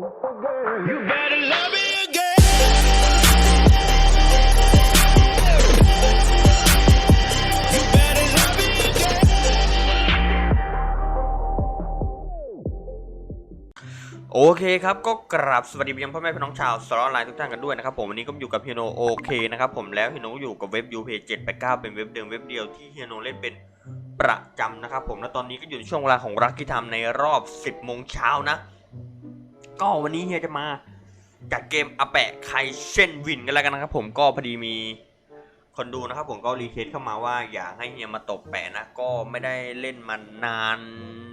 โอเคครับก็กราบสวัสดีไปยังพ่อแม่พี่น้องชาวสล็อตไลน์ทุกท่านกันด้วยนะครับผมวันนี้ก็อยู่กับเฮียโนโอเคนะครับผมแล้วเฮียโนอยู่กับเว็บ u p 7 8 9เป็นเว็บเดิมเว็บเดียวที่เฮียโนเล่นเป็นประจำนะครับผมและตอนนี้ก็อยู่ในช่วงเวลาของรักที่ทำในรอบ 10โมงเช้านะ ก็วันนี้เฮียจะมาจัดเกมอาแปะใครเช่นวินกันแล้วกันนะครับผมก็พอดีมีคนดูนะครับผมก็รีเควสเข้ามาว่าอยากให้เฮียมาตบแปะนะ ก็ไม่ได้เล่นมานาน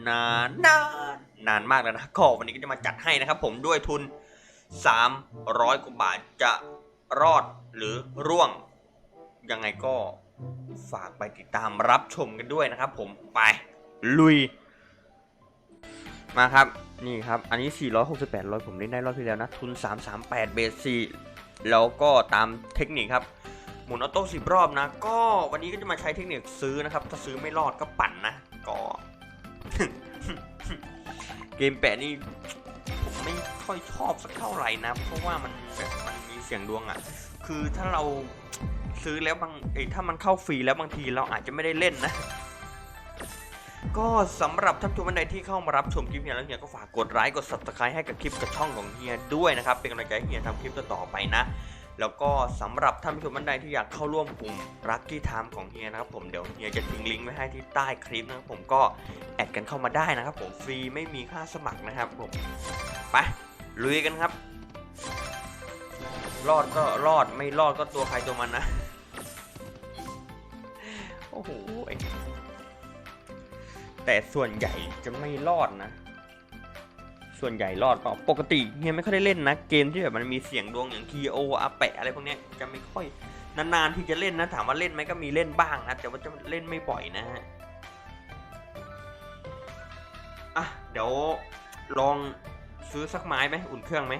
นานนานนานมากแล้วนะก็วันนี้ก็จะมาจัดให้นะครับผมด้วยทุน 300กว่าบาทจะรอดหรือร่วง ยังไงก็ฝากไปติดตามรับชมกันด้วยนะครับผมไปลุย มาครับ นี่ครับ อันนี้ 468ร้อยผมเล่นได้รอบที่แล้วนะ ทุน 338 เบส4แล้วก็ตามเทคนิคครับ หมุนออโต้สิบรอบนะ ก็วันนี้ก็จะมาใช้เทคนิคซื้อนะครับ ถ้าซื้อไม่รอดก็ปั่นนะ ก็ เกมแปะนี่ผมไม่ค่อยชอบสักเท่าไหร่นะ เพราะว่ามันแบบมันมีเสียงดวงอะ่ะ คือถ้าเราซื้อแล้วบางเอ้ถ้ามันเข้าฟรีแล้วบางทีเราอาจจะไม่ได้เล่นนะ ก็สำหรับท่านผู้ชมท่านใดที่เข้ามารับชมคลิปเฮียแล้วเฮียก็ฝากกดไลค์กด subscribe ให้กับคลิปกับช่องของเฮียด้วยนะครับ เป็นกำลังใจให้เฮียทำคลิปต่อๆไปนะ แล้วก็สำหรับท่านผู้ชมท่านใดที่อยากเข้าร่วมกลุ่มรักกี้ไทม์ของเฮียนะครับผมเดี๋ยวเฮียจะทิ้งลิงก์ไว้ให้ที่ใต้คลิปนะครับผมก็แอดกันเข้ามาได้นะครับ ผมฟรีไม่มีค่าสมัครนะครับผมไปลุยกันครับ รอดก็รอดไม่รอดก็ตัวใครตัวมันนะโอ้โห แต่ส่วนใหญ่จะไม่รอดนะ ส่วนใหญ่รอดเปล่าปกติเฮียไม่ค่อยได้เล่นนะ เกมที่แบบมันมีเสียงดวงอย่าง T.O. อาแปะอะไรพวกนี้จะไม่ค่อยนานๆที่จะเล่นนะ ถามว่าเล่นไหมก็มีเล่นบ้างนะแต่ว่าจะเล่นไม่บ่อยนะฮะอะเดี๋ยวลองซื้อสักไม้ไหมอุ่นเครื่องไหม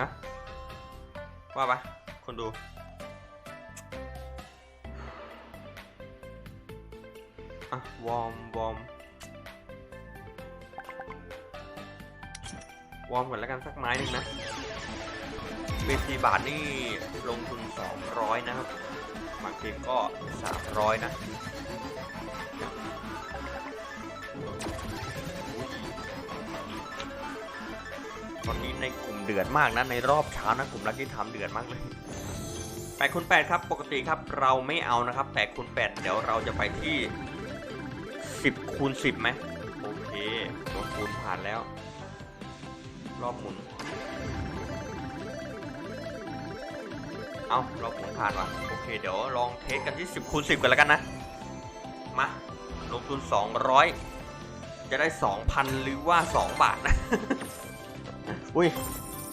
นะว่าปะคนดู อะ วอร์ม วอร์ม วอร์มก่อนแล้วกันสักไม้หนึ่งนะเบสีบาทนี่ลงทุน 200 นะครับ บางทีก็ 300 นะตอนนี้ในกลุ่มเดือดมากนะ ในรอบเช้านะกลุ่มรักที่ทำเดือดมากเลย8คูณ8ครับ ปกติครับเราไม่เอานะครับ8คูณ8เดี๋ยวเราจะไปที่ 10คูณ10ไหมโอเคตัวคูณผ่านแล้ว รอบหมุน เอารอบหมุนผ่านว่ะโอเค เดี๋ยวลองเทสกันที่10คูณ10กันแล้วกันนะ มาลงทุน200จะได้2,000หรือว่า2บาทนะ อุ้ย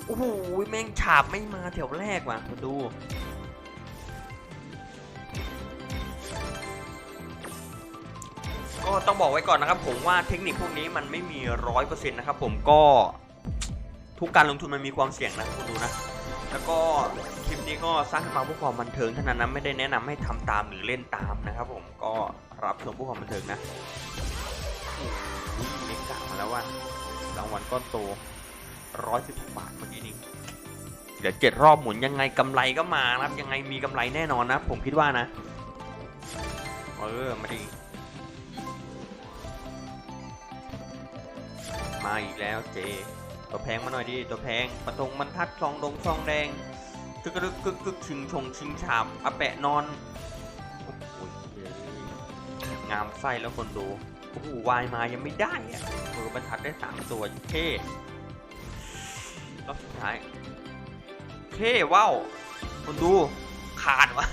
โอ้โหแม่งฉาบไม่มาแถวแรกว่ะมาดู ก็ต้องบอกไว้ก่อนนะครับ ผมว่าเทคนิคพวกนี้มันไม่มีร้อยเปอร์เซ็นต์นะครับผมก็ทุกการลงทุนมันมีความเสี่ยงนะคุณดูนะแล้วก็คลิปนี้ก็สร้างขึ้นมาเพื่อความบันเทิงเท่านั้นนะไม่ได้แนะนำให้ทำตามหรือเล่นตามนะครับ ผมก็รับชมเพื่อความบันเทิงนะโอ้โหเล็กกะมาแล้วว่ารางวัลก้อนโตร้อยสิบบาทเมื่อกี้นี้เดี๋ยวเจ็ดรอบหมุนยังไงกำไรก็มานะครับยังไงมีกำไรแน่นอนนะ ผมคิดว่านะ เออมาดี มาอีกแล้วเจ ตัวแพงมาหน่อยดิ ตัวแพงประตงมันทัดซองดงซองแดงกึกกึกกึกกึกชิงชงชิงฉาบอาแปะนอนโอ้ยงามไส้แล้วคนดูโอ้โหวายมายังไม่ได้อะเออบรรทัดได้สามตัวเท่รอบสุดท้ายเท่ว้าวคนดูขาดวะ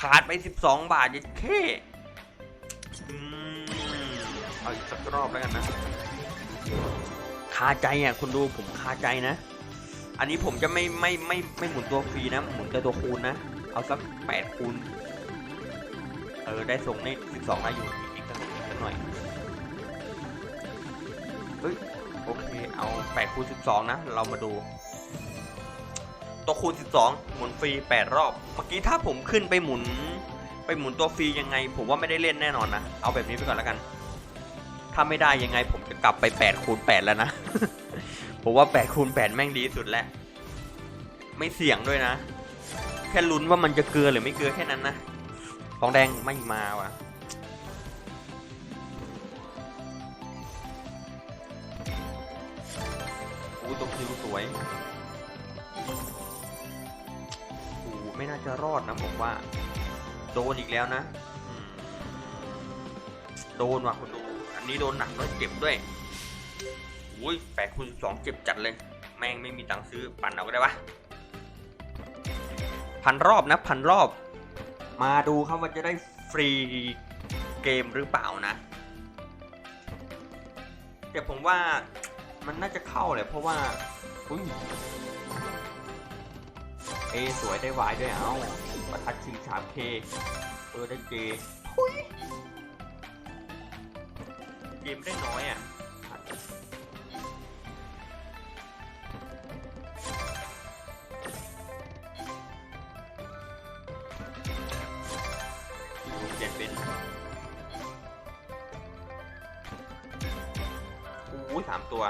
ขาดไปสิบสองบาทยัดเท่อืม อีกสักรอบแล้วกันนะคาใจอะคุณดูผมคาใจนะ อันนี้ผมจะไม่ไม่ไม่ไม่หมุนตัวฟรีนะ หมุนแต่ตัวคูณนะ เอาสักแปดคูณเออได้ส่งในสิบสองได้อยู่อีกสักอีกสักหน่อยเฮ้ยโอเคเอาแปดคูณสิบสองนะ เรามาดูตัวคูณสิบสองหมุนฟรีแปดรอบ เมื่อกี้ถ้าผมขึ้นไปหมุน ไปหมุนตัวฟรียังไง ผมว่าไม่ได้เล่นแน่นอนนะ เอาแบบนี้ไปก่อนแล้วกัน ถ้าไม่ได้ยังไงผมจะกลับไป8คูณ8แล้วนะ ผมว่า8คูณ8แม่งดีสุดแล้ว ไม่เสี่ยงด้วยนะ แค่ลุ้นว่ามันจะเกลือหรือไม่เกลือแค่นั้นนะทองแดงไม่มาว่ะอู้ตัวคิวสวยโอ้ไม่น่าจะรอดนะผมว่า โดนอีกแล้วนะ โดนว่ะคุณดู อันนี้โดนหนักด้วยเจ็บด้วยอุ้ยแปดคูณสองเจ็บจัดเลย แม่งไม่มีตังค์ซื้อปั่นเอาก็ได้ปะพันรอบนะพันรอบ มาดูครับว่าจะได้ฟรีเกมหรือเปล่านะแต่ผมว่ามันน่าจะเข้าแหละเพราะว่าอุ้ยเอสวยได้วายด้วยเอาประทัดชิง 3K เออได้เจ เกมได้น้อยอะเด็ดเป็นอู้ยสามตัว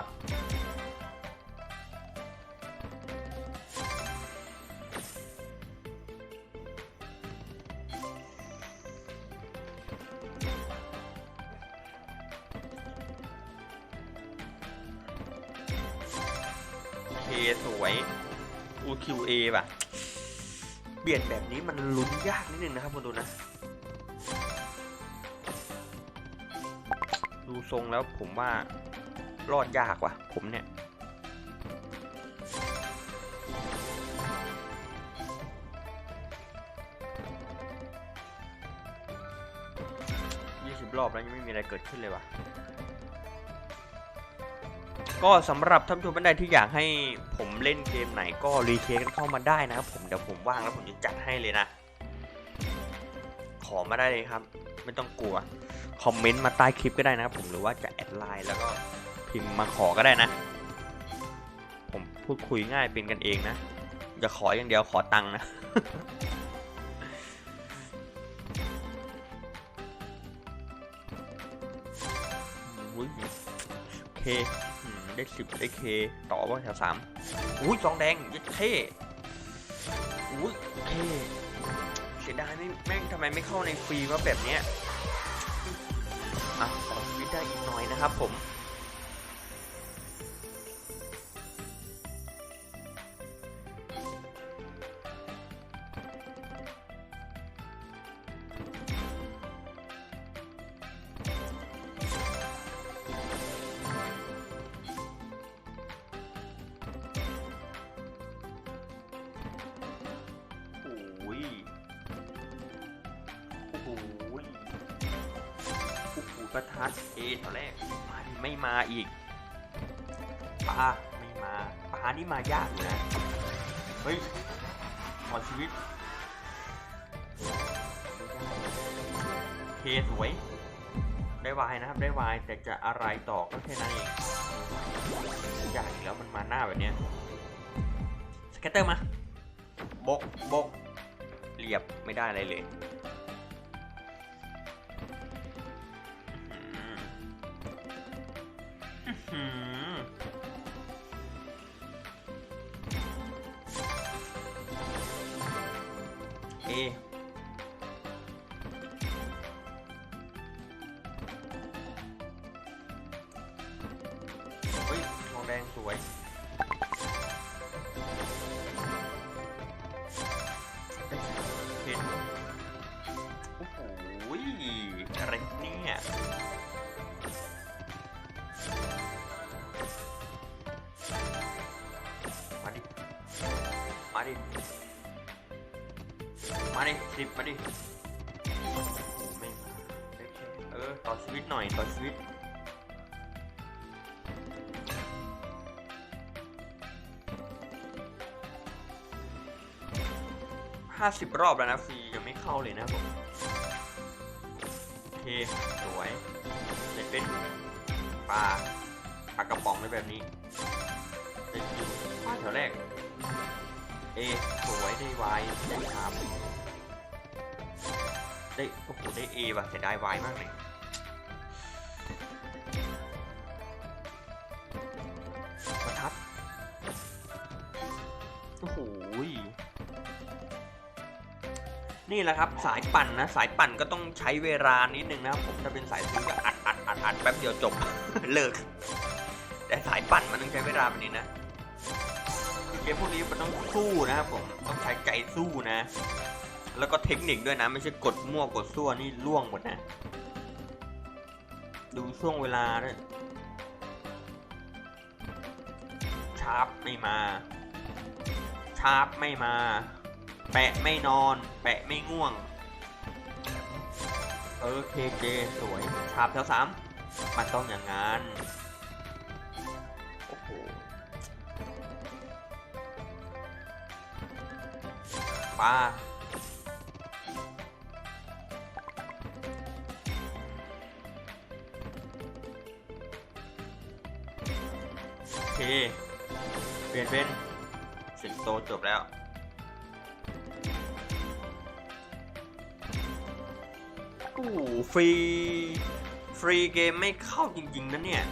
UQA ป่ะเปลี่ยนแบบนี้มันลุ้นยากนิดนึงนะครับคุณดูนะ ดูทรงแล้วผมว่ารอดยากว่ะ ผมเนี่ยยี่สิบรอบแล้วยังไม่มีอะไรเกิดขึ้นเลยว่ะ ก็สำหรับท่านผู้ชมท่านใดที่อยากให้ผมเล่นเกมไหนก็รีเควสกันเข้ามาได้นะครับผมเดี๋ยวผมว่างแล้วผมจะจัดให้เลยนะ ขอมาได้เลยครับ ไม่ต้องกลัวคอมเมนต์มาใต้คลิปก็ได้นะครับผมหรือว่าจะแอดไลน์แล้วก็พิมพ์มาขอก็ได้นะ ผมพูดคุยง่ายเป็นกันเองนะอย่าขออย่างเดียวขอตังค์นะโอเค ได้สิบได้เคต่อว่าแถวสามอุ้ยซองแดงยัดเท่อุ้ยเท่เสียดายไม่แม่งทำไมไม่เข้าในฟรีว่าแบบเนี้ยอะขอชีวิตได้อีกหน่อยนะครับผม ประทัดเอตอนแรกมาดิไม่มาอีกปลาไม่มาปลานี่มายากอยู่นะเฮ้ยขอชีวิตเคสวย ได้วายนะครับได้วายแต่จะอะไรต่อก็แค่นั้นเองยากอีกแล้วมันมาหน้าแบบเนี้ยสเก็ตเตอร์มาบกบกเรียบไม่ได้อะไรเลย หือเอเฮ้ยทองแดงสวยเพชรโอ้โหอะไรเนี่ย มาดิสิบมาดิไม่มาเออต่อชีวิตหน่อยต่อชีวิตห้าสิบรอบแล้วนะฟรียังไม่เข้าเลยนะผมโอเคสวยเสร็จเป็นปลาปลากระป๋องในแบบนี้ได้คิวปลาแถวแรกเอสวยได้ไวได้สาม ได้โอ้โหได้เอว่ะแต่ได้วายมากเลยประทัดโอ้โหนี่แหละครับสายปั่นนะ สายปั่นก็ต้องใช้เวลานิดนึงนะครับผมถ้าเป็นสายซื้อก็อัดอัดอัดอัดแป๊บเดียวจบ เลิก แต่สายปั่นมันต้องใช้เวลาแบบนี้นะเกมพวกนี้มันต้องสู้นะครับผมต้องใช้ใจสู้นะ แล้วก็เทคนิคด้วยนะ ไม่ใช่กดมั่วกดซั่วนี่ล่วงหมดนะ ดูช่วงเวลาด้วยชาร์ปไม่มา ชาร์ปไม่มา แปะไม่นอน แปะไม่ง่วง เออเคเจสวย ชาร์ปแถวสามมันต้องอย่างนั้นโอ้โหป้า เปลี่ยนเป็นสิงโตจบแล้วโอ้โหฟรี ฟรีเกมไม่เข้าจริง ๆนะเนี่ย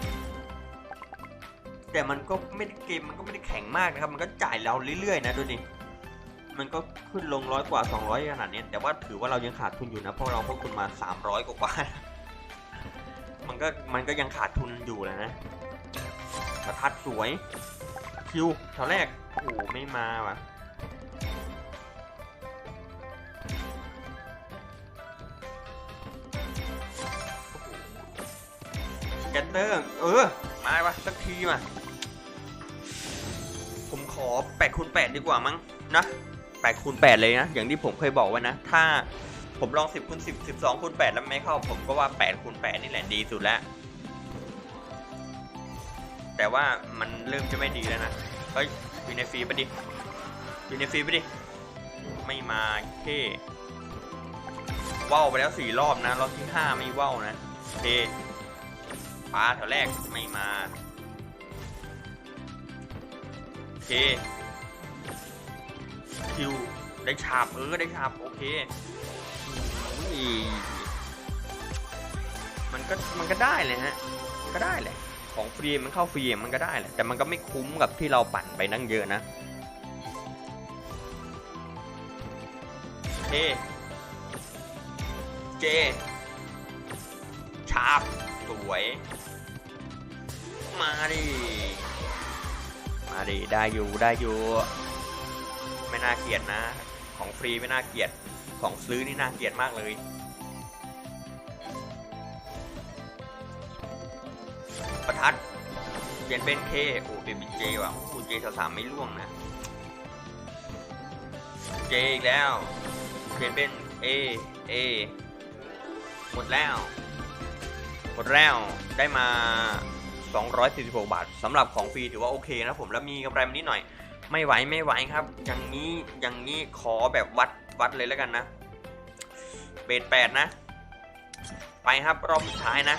แต่มันก็ไม่ได้เกมมันก็ไม่ได้แข็งมากนะครับ มันก็จ่ายเราเรื่อยๆ นะดูดิ มันก็ขึ้นลงร้อยกว่า 200ขนาดนี้แต่ว่าถือว่าเรายังขาดทุนอยู่นะ เพราะเราพกทุนมา 300 กว่า มันก็มันก็ยังขาดทุนอยู่แหละนะ ประทัดสวย คิวแถวแรก โอ้โหไม่มาว่ะแกตเตอร์ เออ มาวะสักทีมาผมขอ8คูณ8ดีกว่ามั้งนะ8คูณ8เลยนะ อย่างที่ผมเคยบอกไว้นะ ถ้าผมลอง 10คูณ10 12คูณ8แล้วไม่เข้า ผมก็ว่า8คูณ8นี่แหละดีสุดแล้ว แต่ว่ามันเริ่มจะไม่ดีแล้วนะเฮ้ยวินฟรีไปดิวินฟรีไปดิไม่มาเท่ว่าวไปแล้วสี่รอบนะรอบที่ห้าไม่ว่าวนะเทปลาแถวแรกไม่มาเคคิวได้ฉาบเออได้ฉาบโอเคมันก็มันก็ได้เลยฮะก็ได้แหละ ของฟรีมันเข้าฟรีมันก็ได้แหละแต่มันก็ไม่คุ้มกับที่เราปั่นไปนั่งเยอะนะเอเจ ชาบสวย มาดิ มาดิ ได้อยู่ ได้อยู่ ไม่น่าเกลียดนะ ของฟรีไม่น่าเกลียด ของซื้อนี่น่าเกลียดมากเลย ประทัดเปลี่ยนเป็นเคโอ้เป็นเป็นเจว่ะโอ้เจสามไม่ล่วงนะเจอีกแล้วเปลี่ยนเป็นเอเอหมดแล้วหมดแล้วได้มา 246 บาทสำหรับของฟรีถือว่าโอเคนะผมแล้วมีกำไรมานิดหน่อยไม่ไหวไม่ไหวครับ อย่างนี้อย่างนี้ขอแบบวัดวัดเลยแล้วกันนะ เบสแปดนะ ไปครับรอบสุดท้ายนะ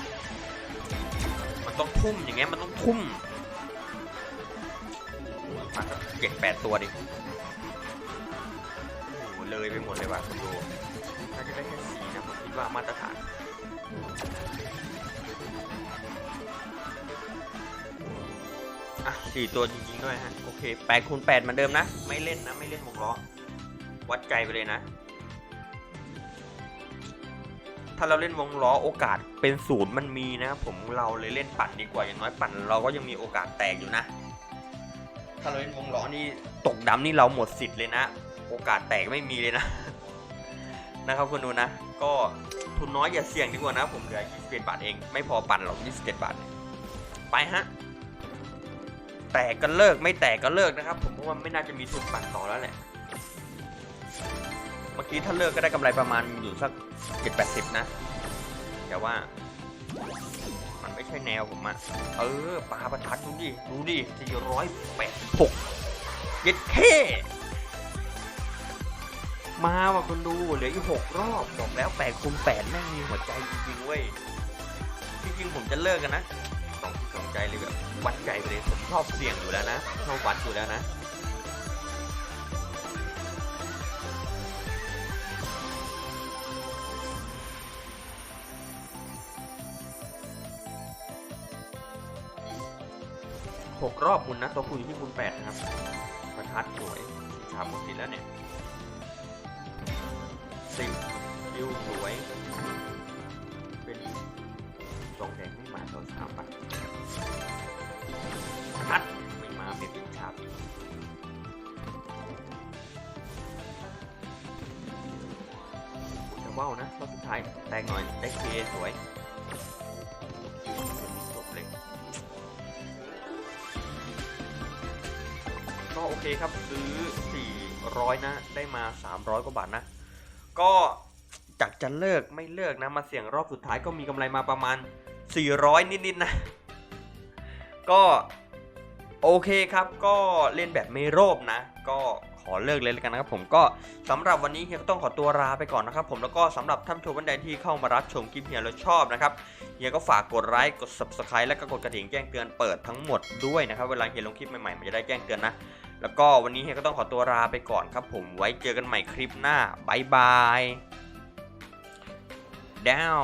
มันต้องทุ่มอย่างเงี้ยมันต้องทุ่มมาสักเจ็ดแปดตัวดิโอ้โหเลยไปหมดเลยว่ะคุณดูน่าจะได้แค่สี่นะผมคิดว่ามาตรฐานอะสี่ตัวจริงๆด้วยฮะ โอเคแปดคูณแปดเหมือนเดิมนะ ไม่เล่นนะ ไม่เล่นวงล้อ วัดใจไปเลยนะ ถ้าเราเล่นวงล้อโอกาสเป็นศูนย์มันมีนะครับผมเราเลยเล่นปั่นดีกว่าอย่างน้อยปั่นเราก็ยังมีโอกาสแตกอยู่นะ ถ้าเราเล่นวงล้อนี่ตกดำนี่เราหมดสิทธิ์เลยนะ โอกาสแตกไม่มีเลยนะนะครับคุณดูนะ ก็ทุนน้อยอย่าเสี่ยงดีกว่านะ ผมเหลือ21บาทเอง ไม่พอปั่นหรอก27บาทไปฮะแตกก็เลิกไม่แตกก็เลิกนะครับ ผมเพราะว่าไม่น่าจะมีทุนปั่นต่อแล้วแหละ มื่อกี้ถ้าเลิกก็ได้กำไรประมาณอยู่สักเจ็ดแปดสิบนะ แต่ว่า มันไม่ใช่แนวผมอะเออปลาประทัดดูดิ ดูดิสี่ร้อยแปดหกเย็ดเท่มาว่ะคุณดูเหลืออีกหกรอบบอกแล้วแปดคูณแปดแม่งมีหัวใจจริงๆเว้ยจริงๆผมจะเลิกกันนะสองสองใจเลยแบบวัดใจไปเลยผมชอบเสี่ยงอยู่แล้วนะชอบวัดอยู่แล้วนะ รอบคุณนะตัวคุณอยู่ที่คุณแปดนะครับประคัดสวยชาหมดสิแล้วเนี่ยสิบคิวสวย เป็นสองแดงไม่มาตอนสามปัดคัดไม่มาเป็นเป็นชาบอีกจะว่าวนะรอบสุดท้ายแตงหน่อยได้เคสวย เคครับซื้อ 400 นะ ได้มา 300 กว่าบาทนะ ก็จากจะเลิกไม่เลิกนะ มาเสี่ยงรอบสุดท้ายก็มีกำไรมาประมาณ 400 นิดๆนะ ก็โอเคครับ ก็เล่นแบบไม่โลภนะ ก็ขอเลิกเลยแล้วกันนะครับผมก็สำหรับวันนี้เฮียก็ต้องขอตัวลาไปก่อนนะครับผมแล้วก็สำหรับท่านผู้ชมท่านใดที่เข้ามารับชมคลิปเฮียแล้วชอบนะครับเฮียก็ฝากกดไลค์กด subscribe และก็กดกระดิ่งแจ้งเตือนเปิดทั้งหมดด้วยนะครับเวลาเฮียลงคลิปใหม่ๆมันจะได้แจ้งเตือนนะ แล้วก็วันนี้เฮียก็ต้องขอตัวลาไปก่อนครับผมไว้เจอกันใหม่คลิปหน้าบายบายดาว